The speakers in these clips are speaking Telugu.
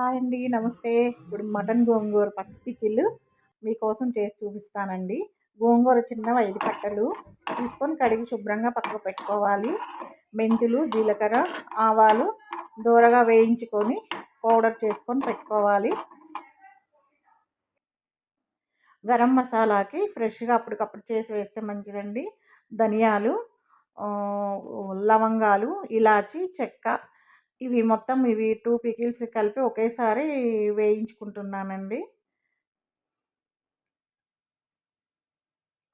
హాయ్ అండి నమస్తే. ఇప్పుడు మటన్ గోంగూర పికిల్ మీకోసం చేసి చూపిస్తానండి. గోంగూర చిన్నవి ఐదు కట్టలు తీసుకొని కడిగి శుభ్రంగా పక్కకు పెట్టుకోవాలి. మెంతులు జీలకర్ర ఆవాలు దూరగా వేయించుకొని పౌడర్ చేసుకొని పెట్టుకోవాలి. గరం మసాలాకి ఫ్రెష్గా అప్పటికప్పుడు చేసి వేస్తే మంచిదండి. ధనియాలు లవంగాలు ఇలాచి చెక్క ఇవి మొత్తం ఇవి టూ పికిల్స్ కలిపి ఒకేసారి వేయించుకుంటున్నానండి.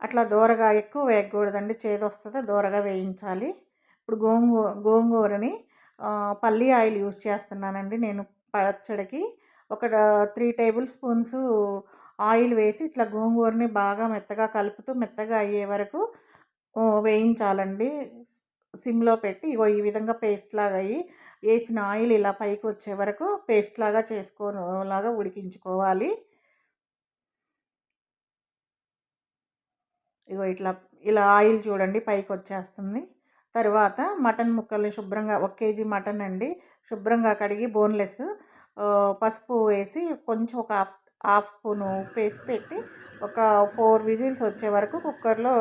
అట్లా దూరగా ఎక్కువ వేయకూడదండి. చేదు వస్తుంది దూరగా వేయించాలి. ఇప్పుడు గోంగూ గోంగూరని పల్లి ఆయిల్ యూస్ చేస్తున్నానండి నేను పచ్చడికి. ఒక త్రీ టేబుల్ స్పూన్స్ ఆయిల్ వేసి ఇట్లా గోంగూరని బాగా మెత్తగా కలుపుతూ మెత్తగా అయ్యే వరకు వేయించాలండి. సిమ్లో పెట్టి ఇగో ఈ విధంగా పేస్ట్ లాగా అయ్యి వేసిన ఆయిల్ ఇలా పైకి వచ్చే వరకు పేస్ట్ లాగా చేసుకోలాగా ఉడికించుకోవాలి. ఇగో ఇట్లా ఇలా ఆయిల్ చూడండి పైకి వచ్చేస్తుంది. తర్వాత మటన్ ముక్కల్ని శుభ్రంగా ఒక కేజీ మటన్ అండి శుభ్రంగా కడిగి బోన్లెస్ పసుపు వేసి కొంచెం ఒక హాఫ్ హాఫ్ స్పూన్ ఉప్పు వేసి పెట్టి ఒక ఫోర్ విజిల్స్ వచ్చే వరకు కుక్కర్లో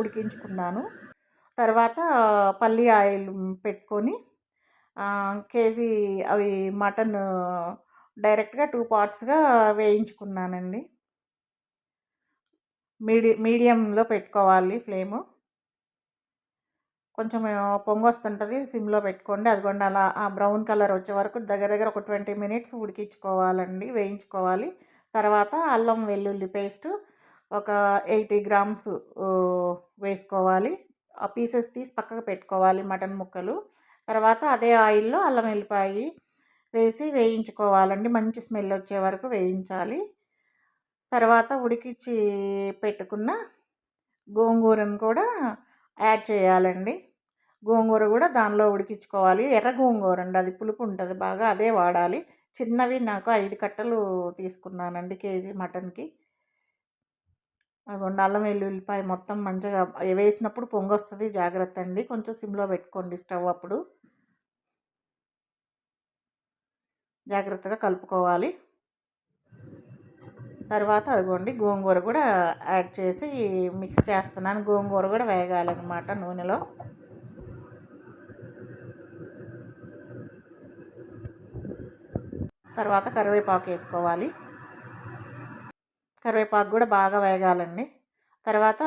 ఉడికించుకున్నాను. తర్వాత పల్లి ఆయిల్ పెట్టుకొని కేజీ అవి మటన్ డైరెక్ట్గా టూ పార్ట్స్గా వేయించుకున్నానండి. మీడి మీడియంలో పెట్టుకోవాలి ఫ్లేము. కొంచెం పొంగొస్తుంటుంది సిమ్లో పెట్టుకోండి. అదిగోండి అలా ఆ బ్రౌన్ కలర్ వచ్చే వరకు దగ్గర దగ్గర ఒక ట్వంటీ మినిట్స్ ఉడికించుకోవాలండి వేయించుకోవాలి. తర్వాత అల్లం వెల్లుల్లి పేస్ట్ ఒక ఎయిటీ గ్రామ్స్ వేసుకోవాలి. ఆ పీసెస్ తీసి పక్కకు పెట్టుకోవాలి మటన్ ముక్కలు. తర్వాత అదే ఆయిల్లో అల్లం వెల్లిపాయి వేసి వేయించుకోవాలండి. మంచి స్మెల్ వచ్చే వరకు వేయించాలి. తర్వాత ఉడికిచ్చి పెట్టుకున్న గోంగూరను కూడా యాడ్ చేయాలండి. గోంగూర కూడా దానిలో ఉడికించుకోవాలి. ఎర్ర గోంగూర అండి. అది పులుపు ఉంటుంది బాగా అదే వాడాలి. చిన్నవి నాకు ఐదు కట్టలు తీసుకున్నానండి కేజీ మటన్కి. అదిగోండి అల్లం వెల్లుల్లిపాయ మొత్తం మంచిగా వేసినప్పుడు పొంగొస్తుంది. జాగ్రత్త అండి. కొంచెం సిమ్లో పెట్టుకోండి స్టవ్ అప్పుడు. జాగ్రత్తగా కలుపుకోవాలి. తర్వాత అదిగోండి గోంగూర కూడా యాడ్ చేసి మిక్స్ చేస్తున్నాను. గోంగూర కూడా వేగాలన్నమాట నూనెలో. తర్వాత కరివేపాకు వేసుకోవాలి. కరివేపాకు కూడా బాగా వేగాలండి. తర్వాత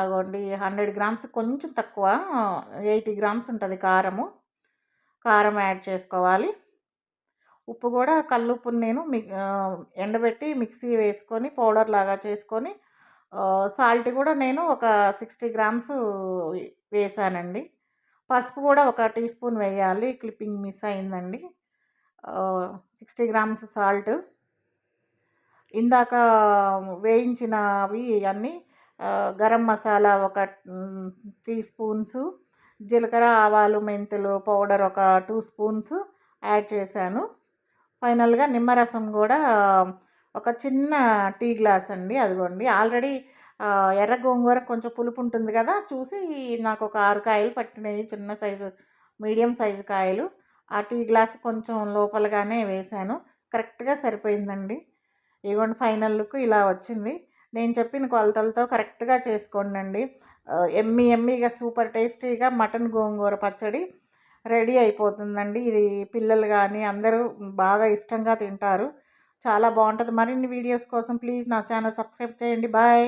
అగోండి హండ్రెడ్ గ్రామ్స్ కొంచెం తక్కువ ఎయిటీ గ్రామ్స్ ఉంటుంది కారము. కారం యాడ్ చేసుకోవాలి. ఉప్పు కూడా కల్లుప్పుని నేను మి ఎండబెట్టి మిక్సీ వేసుకొని పౌడర్ లాగా చేసుకొని సాల్ట్ కూడా నేను ఒక సిక్స్టీ గ్రామ్స్ వేసానండి. పసుపు కూడా ఒక టీ స్పూన్ వేయాలి క్లిప్పింగ్ మిస్ అయిందండి. Sixty grams salt. ఇందాక వేయించినవి అన్నీ గరం మసాలా ఒక త్రీ స్పూన్స్ జీలకర్ర ఆవాలు మెంతులు పౌడర్ ఒక టూ స్పూన్స్ యాడ్ చేశాను. ఫైనల్గా నిమ్మరసం కూడా ఒక చిన్న టీ గ్లాస్ అండి అదిగోండి. ఆల్రెడీ ఎర్ర గోంగూర కొంచెం పులుపు ఉంటుంది కదా చూసి నాకు ఒక ఆరు కాయలు పట్టినవి చిన్న సైజు మీడియం సైజు కాయలు. ఆ టీ గ్లాస్ కొంచెం లోపలగానే వేశాను. కరెక్ట్గా సరిపోయిందండి. ఇవ్వండి ఫైనల్ లుక్ ఇలా వచ్చింది. నేను చెప్పిన కొలతలతో కరెక్ట్గా చేసుకోండి ఎమ్మి ఎమ్మిగా సూపర్ టేస్టీగా మటన్ గోంగూర పచ్చడి రెడీ అయిపోతుందండి. ఇది పిల్లలు కానీ అందరూ బాగా ఇష్టంగా తింటారు. చాలా బాగుంటుంది. మరిన్ని వీడియోస్ కోసం ప్లీజ్ నా ఛానల్ సబ్స్క్రైబ్ చేయండి. బాయ్.